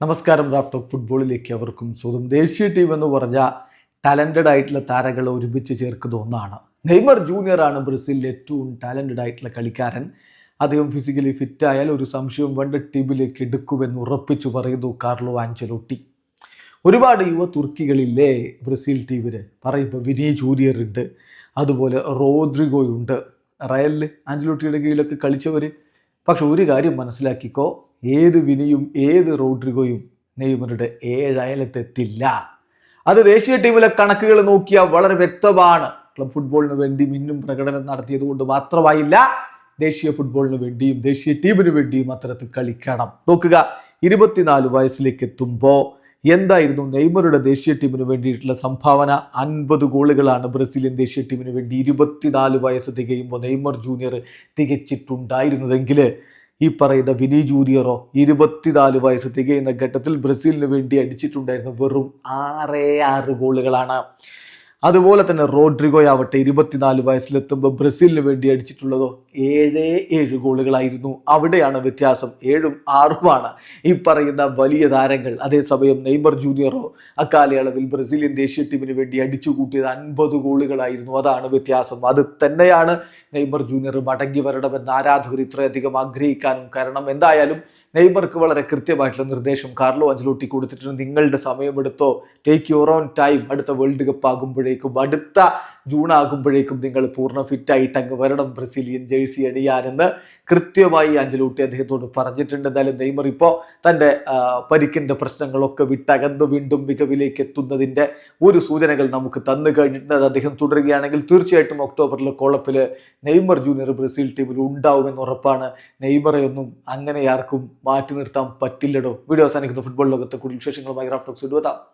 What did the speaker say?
നമസ്കാരം raft of ഫുട്ബോളിലേക്ക് അവർക്കും സ്വന്തം ദേശീയ ടീം എന്ന് പറഞ്ഞ ടാലന്റഡ് ആയിട്ടുള്ള താരങ്ങളെ ഒരുമിച്ച് ചേർക്കുന്ന ഒന്നാണ്. നെയ്മർ ജൂനിയർ ആണ് ബ്രസീലിലെ ഏറ്റവും ടാലന്റഡ് ആയിട്ടുള്ള കളിക്കാരൻ. അദ്ദേഹം ഫിസിക്കലി ഫിറ്റ് ആയാൽ ഒരു സംശയവും വേണ്ട ടീമിലേക്ക് എടുക്കുമെന്ന് ഉറപ്പിച്ചു പറയുന്നു കാർലോ ആഞ്ചലോട്ടി ഒരുപാട് യുവ തുർക്കികളില്ലേ ബ്രസീൽ ടീമിന് പറയുമ്പോൾ വിനീ ജൂനിയർ ഉണ്ട്. അതുപോലെ റോദ്രിഗോയുണ്ട് റയലിൽ ആഞ്ചലോട്ടിയുടെ കീഴിലൊക്കെ കളിച്ചവർ പക്ഷെ ഒരു കാര്യം മനസ്സിലാക്കിക്കോ ഏത് വിനിയും ഏത് റോഡ്രിഗോയും നെയ്മറുടെ ഏഴയലത്തെത്തില്ല. അത് ദേശീയ ടീമിലെ കണക്കുകൾ നോക്കിയാൽ വളരെ വ്യക്തമാണ്. ക്ലബ് ഫുട്ബോളിന് വേണ്ടി മിന്നും പ്രകടനം നടത്തിയത് കൊണ്ട് മാത്രമായില്ല ദേശീയ ഫുട്ബോളിന് വേണ്ടിയും ദേശീയ ടീമിന് വേണ്ടിയും അത്തരത്തിൽ കളിക്കണം. നോക്കുക ഇരുപത്തിനാല് വയസ്സിലേക്ക് എത്തുമ്പോൾ എന്തായിരുന്നു നെയ്മറുടെ ദേശീയ ടീമിന് വേണ്ടിയിട്ടുള്ള സംഭാവന? അൻപത് ഗോളുകളാണ് ബ്രസീലിയൻ ദേശീയ ടീമിന് വേണ്ടി ഇരുപത്തിനാല് വയസ്സ് തികയുമ്പോൾ നെയ്മർ ജൂനിയർ തികച്ചിട്ടുണ്ടായിരുന്നതെങ്കിൽ ഈ പറയുന്ന വിനി ജൂനിയറോ ഇരുപത്തിനാല് വയസ്സ് തികയുന്ന ഘട്ടത്തിൽ ബ്രസീലിന് വേണ്ടി അടിച്ചിട്ടുണ്ടായിരുന്ന വെറും ആറേ ആറ് ഗോളുകളാണ്. അതുപോലെ തന്നെ റോഡ്രിഗോയാവട്ടെ ഇരുപത്തിനാല് വയസ്സിലെത്തുമ്പോൾ ബ്രസീലിന് വേണ്ടി അടിച്ചിട്ടുള്ളതോ ഏഴേ ഏഴ് ഗോളുകളായിരുന്നു. അവിടെയാണ് വ്യത്യാസം. ഏഴും ആറുമാണ് ഈ പറയുന്ന വലിയ താരങ്ങൾ. അതേസമയം നെയ്മർ ജൂനിയറോ അക്കാലയളവിൽ ബ്രസീലിയൻ ദേശീയ ടീമിന് വേണ്ടി അടിച്ചു കൂട്ടിയത് അൻപത് ഗോളുകളായിരുന്നു. അതാണ് വ്യത്യാസം. അത് തന്നെയാണ് നെയ്മർ ജൂനിയർ മടങ്ങി വരണമെന്ന് ആരാധകർ ഇത്രയധികം ആഗ്രഹിക്കാനും കാരണം എന്തായാലും നെയ്മർക്ക് വളരെ കൃത്യമായിട്ടുള്ള നിർദ്ദേശം കാർലോ അഞ്ചലോട്ടി കൊടുത്തിട്ടുണ്ട്. നിങ്ങളുടെ സമയമെടുത്തോ. ടേക്ക് യുവർ ഓൺ ടൈം അടുത്ത വേൾഡ് കപ്പ് ആകുമ്പോഴേക്കും അടുത്ത ജൂൺ ആകുമ്പോഴേക്കും നിങ്ങൾ പൂർണ ഫിറ്റായിട്ട് അങ്ങ് വരണം. ബ്രസീലിയൻ ജേഴ്സി അണിയാനെന്ന് കൃത്യമായി അഞ്ചലൂട്ടി അദ്ദേഹത്തോട് പറഞ്ഞിട്ടുണ്ട്. എന്നാലും നെയ്മർ ഇപ്പോൾ തന്റെ പരിക്കിന്റെ പ്രശ്നങ്ങളൊക്കെ വിട്ടകന്ന് വീണ്ടും മികവിലേക്ക് എത്തുന്നതിന്റെ ഒരു സൂചനകൾ നമുക്ക് തന്നു കഴിഞ്ഞിട്ടുണ്ട്. അദ്ദേഹം തുടരുകയാണെങ്കിൽ തീർച്ചയായിട്ടും ഒക്ടോബറിൽ കോളപ്പിൽ നെയ്മർ ജൂനിയർ ബ്രസീൽ ടീമിൽ ഉണ്ടാവുമെന്ന് ഉറപ്പാണ്. നെയ്മറെ ഒന്നും അങ്ങനെ ആർക്കും മാറ്റി നിർത്താൻ പറ്റില്ലടോ. വീഡിയോ അവസാനിക്കുന്ന ഫുട്ബോൾ ലോകത്തെ കൂടുതൽ വിശേഷങ്ങളുമായി ഗ്രാഫ്റ്റോക്സ് ഇടുവതാം